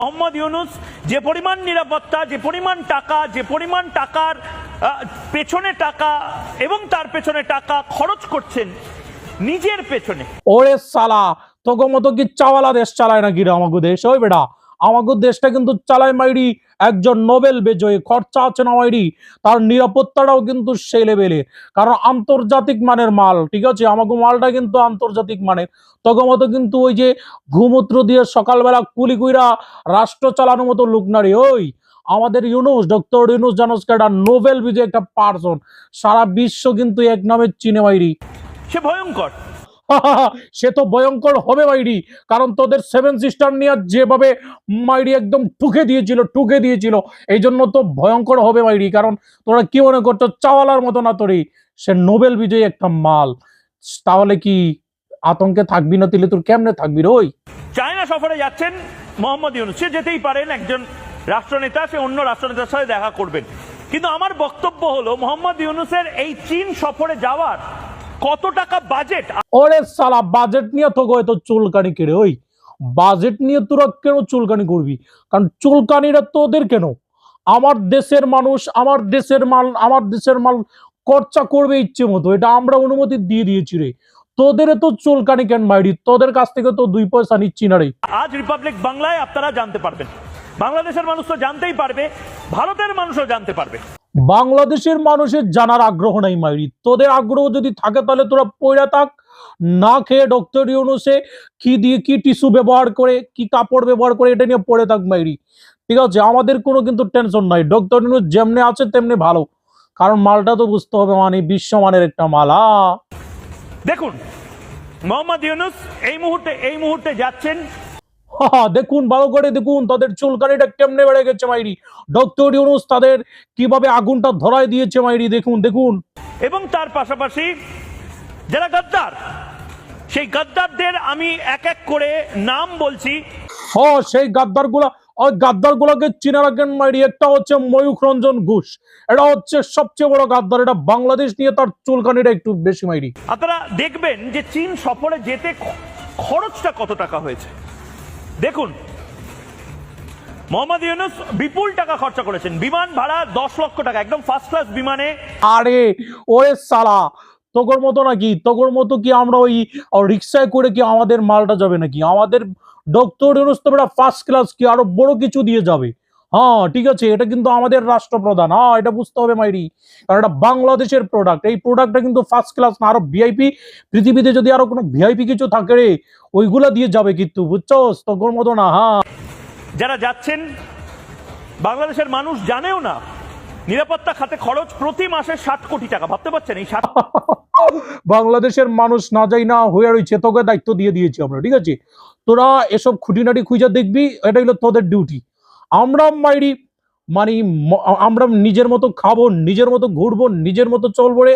মোহাম্মদ ইউনুস, যে পরিমাণ নিরাপত্তা, যে পরিমাণ টাকা, যে পরিমাণ টাকার পেছনে টাকা এবং তার পেছনে টাকা খরচ করছেন নিজের পেছনে। ওরে সালা তোকে মতো কি চাওয়ালা দেশ চালায় নাকি রে আমাগো দেশ? ওই বেটা আমাগো দেশটা কিন্তু চালায় মাইরি, একজন নোবেল বিজয়ী, খরচা আছে না মাইরি, তার নিরাপত্তাটাও কিন্তু সেই লেভেলে কারণ আন্তর্জাতিক মানের মাল, ঠিক আছে? আমাগো মালটা কিন্তু আন্তর্জাতিক মানের। তোকে মতো কিন্তু ওই যে ঘুমূত্র দিয়ে সকালবেলা কুলি কুইরা রাষ্ট্র চালানোর মতো লোক না রে, ওই! আমাদের ইউনুস, ডক্টর ইউনুস জানোস একটা নোবেল বিজয়ী একটা পার্সন সারা বিশ্ব কিন্তু এক নামে চিনে মাইরি। সে ভয়ঙ্কর। সে তো ভয়ঙ্কর হবে মাইরি। কারণ তোদের সেভেন সিস্টার নিয়ে যেভাবে মাইরি একদম ঠুকে দিয়েছিল ঠুকে দিয়েছিল, এই জন্য তো ভয়ঙ্কর হবে মাইরি। কারণ তোরা কি মনে করছ, চাওয়ালার মতো না তোরই। সে নোবেল বিজয়ী একটা মাল। তাহলে কি আতঙ্কে থাকবি না তাহলে তোর কেমনে থাকবি রে ওই? চায়না সফরে যাচ্ছেন মোহাম্মদ ইউনুস। সে যেতেই পারেন, একজন রাষ্ট্রনেতা, সে অন্য রাষ্ট্রনেতার সাথে দেখা করবেন। কিন্তু আমার বক্তব্য হলো, মোহাম্মদ ইউনুসের এই চীন সফরে যাওয়ার কত টাকা বাজেট? ওরে সালা বাজেট নিয়ে তো তো চুলকানি কেড়ে ওই। বাজেট নিয়ে তোরা কেন চুলকানি করবি? কারণ চুলকানিটা তোদের কেন? আমার দেশের মানুষ আমার দেশের মাল আমার দেশের মাল খরচা করবে ইচ্ছে মতো এটা আমরা অনুমতি দিয়ে দিয়েছি রে। তোদের তো চুলকানি কেন মাইরি? তোদের কাছ থেকে তো দুই পয়সা নিচ্ছি না রে। আজ রিপাবলিক বাংলায় আপনারা জানতে পারবেন। বাংলাদেশের মানুষ তো জানতেই পারবে ভারতের মানুষও জানতে পারবে। বাংলাদেশের মানুষের জানার আগ্রহ নাই মাইরি। তোদের আগ্রহ যদি থাকে তাহলে তোরা পয়রা থাক। না খেয়ে ডক্টর ইউনুসে কি দিয়ে কি টিস্যু ব্যবহার করে, কি কাপড় ব্যবহার করে, এটা নিয়ে পড়ে থাক মাইরি। ঠিক আছে, আমাদের কোনো কিন্তু টেনশন নাই। ডক্টর ইউনুস যেমনি আছে তেমনি ভালো। কারণ মালটা তো বুঝতে হবে মানে বিশ্বমানের একটা মালা দেখুন, মোহাম্মদ ইউনুস এই মুহূর্তে এই মুহূর্তে যাচ্ছেন দেখুন ভালো করে দেখুন তাদের চুলকানিটা কেমনে বেড়ে গেছে মাইরি। ডক্টর ইউনুস তাদের কীভাবে আগুনটা ধরায় দিয়েছে মাইরি দেখুন দেখুন। এবং তার পাশাপাশি যারা গদ্দার সেই গদ্দারদের আমি এক এক করে নাম বলছি। হ সেই গাদ্দারগুলা ওই গাদ্দার গুলাকে চিনে রাখেন মাইরি একটা হচ্ছে ময়ূখ রঞ্জন ঘোষ এটা হচ্ছে সবচেয়ে বড় গাদ্দার এটা বাংলাদেশ নিয়ে তার চুলকানিটা একটু বেশি মাইরি। আপনারা দেখবেন যে চীন সফরে যেতে খরচটা কত টাকা হয়েছে। দেখুন, মোহাম্মদ ইউনুস বিপুল টাকা খরচা করেছেন। বিমান ভাড়া দশ লক্ষ টাকা, একদম ফার্স্ট ক্লাস বিমানে। আরে, ওরে সালা তোকর মতো নাকি? তোকর মতো কি আমরা ওই রিক্সায় করে কি আমাদের মালটা যাবে নাকি? আমাদের ডক্টর ইউনুস তো ফার্স্ট ক্লাস কি? আরও বড় কিছু দিয়ে যাবে। হ্যাঁ ঠিক আছে এটা কিন্তু আমাদের রাষ্ট্রপ্রধান। হ্যাঁ এটা বুঝতে হবে মাইরি। কারণ এটা বাংলাদেশের প্রোডাক্ট এই প্রোডাক্টটা কিন্তু ফার্স্ট ক্লাস না আরও ভিআইপি পৃথিবীতে যদি আরও কোনো ভিআইপি কিছু থাকে রে ওইগুলা দিয়ে যাবে কিন্তু বুঝছোস? তোকর মতো না হ্যাঁ। যারা যাচ্ছেন বাংলাদেশের মানুষ জানেও না নিরাপত্তা খাতে খরচ প্রতি মাসে ষাট কোটি টাকা। ভাবতে পারছেন এই ষাট বাংলাদেশের মানুষ না যাই না হয়ে রয়েছে তোকে দায়িত্ব দিয়ে দিয়েছি আমরা ঠিক আছে? তোরা এসব খুঁটিনাটি খুঁজে দেখবি এটা হলো তোদের ডিউটি আমরা মাইরি মানে আমরা নিজের মতো খাব নিজের মতো ঘুরবো নিজের মতো চলবো রে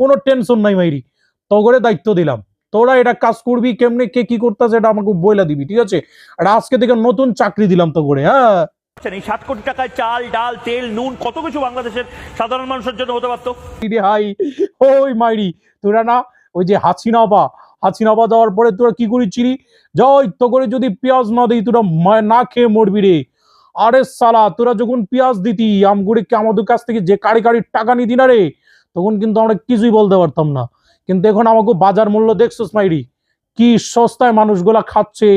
কোনো টেনশন নাই মাইরি। তোগরে দায়িত্ব দিলাম। তোরা এটা কাজ করবি কেমনে কে কি করতেছে এটা আমাকে বইলা দিবি ঠিক আছে? আর আজকে থেকে নতুন চাকরি দিলাম তো করে হ্যাঁ এই ষাট কোটি টাকায় চাল ডাল তেল নুন কত কিছু বাংলাদেশের সাধারণ মানুষের জন্য হতে পারতো? হাই ওই মাইরি তোরা না ওই যে হাসিনা বা হাসিনা বা পরে তোরা কি করেছিলি তো করে যদি পেঁয়াজ না দিই তোরা না খেয়ে মরবি রে। আরে সালা, তোরা যখন পেঁয়াজ দিতি, আমগুড়ি আমাদের কাছ থেকে যে কারি কারি টাকা নিতি না রে, তখন কিন্তু আমরা কিছুই বলতে পারতাম না। কিন্তু এখন আমাকে বাজার মূল্য দেখছোস মাইরি, কি সস্তায় মানুষগুলা খাচ্ছে,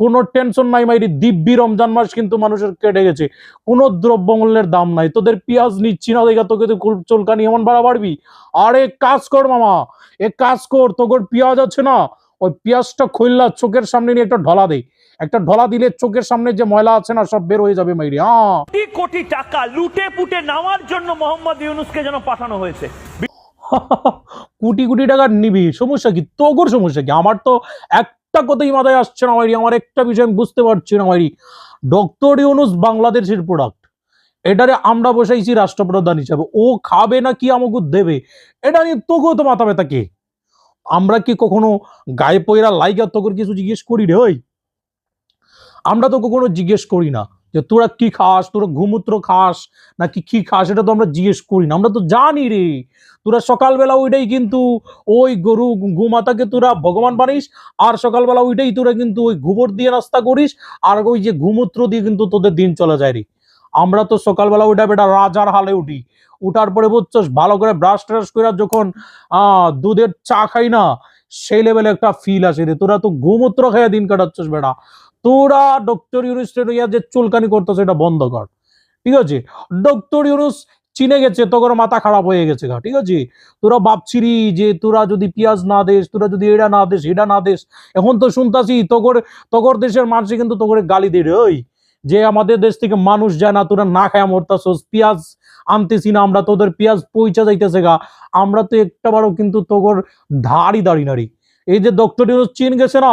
কোনো টেনশন নাই মাইরি, দিব্যি রমজান মাস কিন্তু মানুষের কেটে গেছে, কোনো দ্রব্যমূল্যের দাম নাই, তোদের পেঁয়াজ নিচ্ছি না দেখা তোকে চুলকানি এমন বাড়া বাড়বি আরে কাজ কর মামা এ কাজ কর, তোর পেঁয়াজ আছে না ওই পেঁয়াজটা খুললা চোখের সামনে নিয়ে একটা ঢলা দেয় একটা ঢলা দিলে চোখের সামনে যে ময়লা আছে না সব বের হয়ে যাবে মাইরি হ্যাঁ কোটি কোটি টাকা লুটে পুটে নেওয়ার জন্য মোহাম্মদ ইউনুসকে যেন পাঠানো হয়েছে। কোটি কোটি টাকা নিবি সমস্যা কি? তোর সমস্যা কি? আমার তো একটা কথাই মাথায় আসছে না মাইরি আমার একটা বিষয় আমি বুঝতে পারছি না মাইরি। ডক্টর ইউনুস বাংলাদেশের প্রোডাক্ট এটারে আমরা বসাইছি রাষ্ট্রপ্রধান হিসাবে। ও খাবে না কি আমাকে দেবে? এটা নিয়ে তোকেও তো মাথা ব্যথা কে? আমরা কি কখনো গায়ে পয়রা লাইগা তোকে কিছু জিজ্ঞেস করি রে ওই? আমরা তো কখনো জিজ্ঞেস করি না যে তোরা কি খাস, তোরা ঘুমূত্র খাস নাকি কি খাস এটা তো আমরা জিজ্ঞেস করি না। আমরা তো জানি রে, তোরা সকালবেলা ওইটাই কিন্তু ওই গরু গোমাতাকে তোরা ভগবান বানিস, আর সকালবেলা ওইটাই তোরা কিন্তু ওই গোবর দিয়ে নাস্তা করিস, আর ওই যে ঘুমূত্র দিয়ে কিন্তু তোদের দিন চলে যায় রে। আমরা তো সকালবেলা ওইটা বেটা রাজার হালে উঠি। উঠার পরে বুঝছস, ভালো করে ব্রাশ ট্রাশ করে যখন দুধের চা খাই না, সেই লেভেলে একটা ফিল আসে রে। তোরা তো গোমূত্র খাইয়া দিন কাটাচ্ছিস বেটা। তোরা ডক্টর ইউনুস ইয়া যে চুলকানি করতো সেটা বন্ধ কর। ঠিক আছে? ডক্টর ইউনুস চিনে গেছে, তোর মাথা খারাপ হয়ে গেছে গা। ঠিক আছে? তোরা ভাবছিলি যে তোরা যদি পেঁয়াজ না দেস, তোরা যদি এটা না দেস এটা না দেস। এখন তো শুনতাছি তোর তোর দেশের মানুষ কিন্তু তোর গালি দে রে, ওই। যে আমাদের দেশ থেকে মানুষ যায় না, তোরা না খায় মরতাছস, পেঁয়াজ আনতেছি না আমরা, তোদের পেঁয়াজ পৌঁছা যাইতেছে গা। আমরা তো একটা বারও কিন্তু তোর ধাড়ি দাড়ি নাড়ি এই যে ডক্টর চীন গেছে না,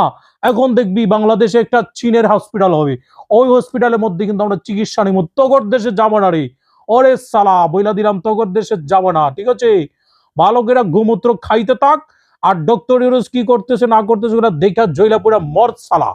এখন দেখবি বাংলাদেশে একটা চীনের হসপিটাল হবে। ওই হসপিটালের মধ্যে কিন্তু আমরা চিকিৎসা নিব তোগর দেশে যাব না রে ওরে সালা, বইলা দিলাম, তোগর দেশে যাব না, ঠিক আছে? ভালো করে গোমূত্র খাইতে থাক, আর ডক্টর ইউনুস কি করতেছে, না করতেছে, ওরা দেখা জইলা পুরা মর সালা।